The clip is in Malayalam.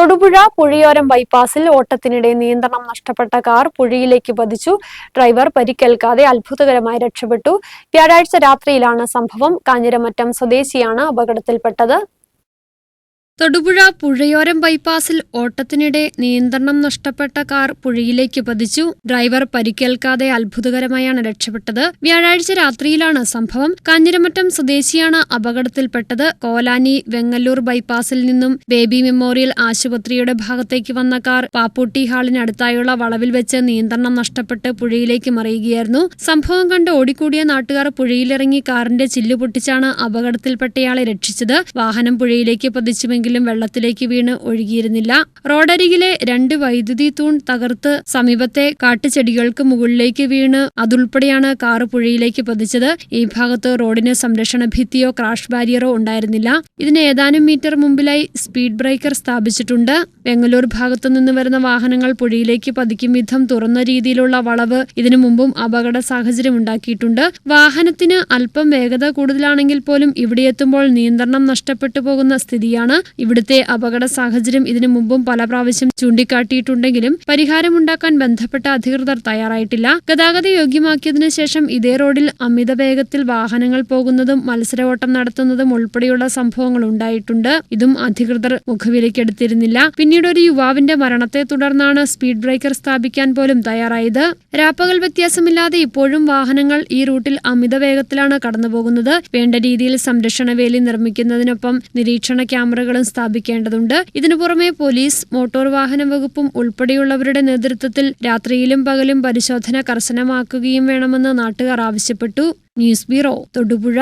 തൊടുപുഴ പുഴയോരം ബൈപ്പാസിൽ ഓട്ടത്തിനിടെ നിയന്ത്രണം നഷ്ടപ്പെട്ട കാർ പുഴയിലേക്ക് പതിച്ചു. ഡ്രൈവർ പരിക്കേൽക്കാതെ അത്ഭുതകരമായി രക്ഷപ്പെട്ടു. വ്യാഴാഴ്ച രാത്രിയിലാണ് സംഭവം. കാഞ്ഞിരമറ്റം സ്വദേശിയാണ് അപകടത്തിൽപ്പെട്ടത്. തൊടുപുഴ പുഴയോരം ബൈപ്പാസിൽ ഓട്ടത്തിനിടെ നിയന്ത്രണം നഷ്ടപ്പെട്ട കാർ പുഴയിലേക്ക് പതിച്ചു. ഡ്രൈവർ പരിക്കേൽക്കാതെ അത്ഭുതകരമായാണ് രക്ഷപ്പെട്ടത്. വ്യാഴാഴ്ച രാത്രിയിലാണ് സംഭവം. കാഞ്ഞിരമറ്റം സ്വദേശിയാണ് അപകടത്തിൽപ്പെട്ടത്. കോലാനി വെങ്ങല്ലൂർ ബൈപ്പാസിൽ നിന്നും ബേബി മെമ്മോറിയൽ ആശുപത്രിയുടെ ഭാഗത്തേക്ക് വന്ന കാർ പാപ്പൂട്ടി ഹാളിനടുത്തായുള്ള വളവിൽ വെച്ച് നിയന്ത്രണം നഷ്ടപ്പെട്ട് പുഴയിലേക്ക് മറിയുകയായിരുന്നു. സംഭവം കണ്ട് ഓടിക്കൂടിയ നാട്ടുകാർ പുഴയിലിറങ്ങി കാറിന്റെ ചില്ലു പൊട്ടിച്ചാണ് അപകടത്തിൽപ്പെട്ടയാളെ രക്ഷിച്ചത്. വാഹനം പുഴയിലേക്ക് പതിച്ചുവെങ്കിലും വെള്ളത്തിലേക്ക് വീണ് ഒഴുകിയിരുന്നില്ല. റോഡരികിലെ രണ്ട് വൈദ്യുതി തൂൺ തകർത്ത് സമീപത്തെ കാട്ടുചെടികൾക്ക് മുകളിലേക്ക് വീണ് അതുൾപ്പെടെയാണ് കാറ് പുഴയിലേക്ക് പതിച്ചത്. ഈ ഭാഗത്ത് റോഡിന് സംരക്ഷണ ഭിത്തിയോ ക്രാഷ് ബാരിയറോ ഉണ്ടായിരുന്നില്ല. ഇതിന് ഏതാനും മീറ്റർ മുമ്പിലായി സ്പീഡ് ബ്രേക്കർ സ്ഥാപിച്ചിട്ടുണ്ട്. ബംഗളൂർ ഭാഗത്തു നിന്ന് വരുന്ന വാഹനങ്ങൾ പുഴയിലേക്ക് പതിക്കും വിധം തുറന്ന രീതിയിലുള്ള വളവ് ഇതിനു മുമ്പും അപകട സാഹചര്യം ഉണ്ടാക്കിയിട്ടുണ്ട്. വാഹനത്തിന് അല്പം വേഗത കൂടുതലാണെങ്കിൽ പോലും ഇവിടെ എത്തുമ്പോൾ നിയന്ത്രണം നഷ്ടപ്പെട്ടു പോകുന്ന സ്ഥിതിയാണ് ഇവിടുത്തെ അപകട സാഹചര്യം ഇതിനു മുമ്പും പല പ്രാവശ്യം ചൂണ്ടിക്കാട്ടിയിട്ടുണ്ടെങ്കിലും പരിഹാരമുണ്ടാക്കാൻ ബന്ധപ്പെട്ട അധികൃതർ തയ്യാറായിട്ടില്ല. ഗതാഗത യോഗ്യമാക്കിയതിനു ശേഷം ഇതേ റോഡിൽ അമിത വേഗത്തിൽ വാഹനങ്ങൾ പോകുന്നതും മത്സര നടത്തുന്നതും ഉൾപ്പെടെയുള്ള സംഭവങ്ങൾ ഉണ്ടായിട്ടുണ്ട്. ഇതും അധികൃതർ മുഖവിലക്കെടുത്തിരുന്നില്ല പിന്നീട് ഒരു യുവാവിന്റെ മരണത്തെ തുടർന്നാണ് സ്പീഡ് ബ്രേക്കർ സ്ഥാപിക്കാൻ പോലും തയ്യാറായത്. രാപ്പകൽ വ്യത്യാസമില്ലാതെ ഇപ്പോഴും വാഹനങ്ങൾ ഈ റൂട്ടിൽ അമിത വേഗത്തിലാണ് കടന്നുപോകുന്നത്. വേണ്ട രീതിയിൽ സംരക്ഷണ വേലി നിർമ്മിക്കുന്നതിനൊപ്പം നിരീക്ഷണ ക്യാമറകളും സ്ഥാപിക്കേണ്ടതുണ്ട്. ഇതിനു പുറമെ പോലീസ് മോട്ടോർ വാഹന വകുപ്പും ഉൾപ്പെടെയുള്ളവരുടെ നേതൃത്വത്തിൽ രാത്രിയിലും പകലും പരിശോധന കർശനമാക്കുകയും വേണമെന്ന് നാട്ടുകാർ ആവശ്യപ്പെട്ടു. News bureau Thodupuzha.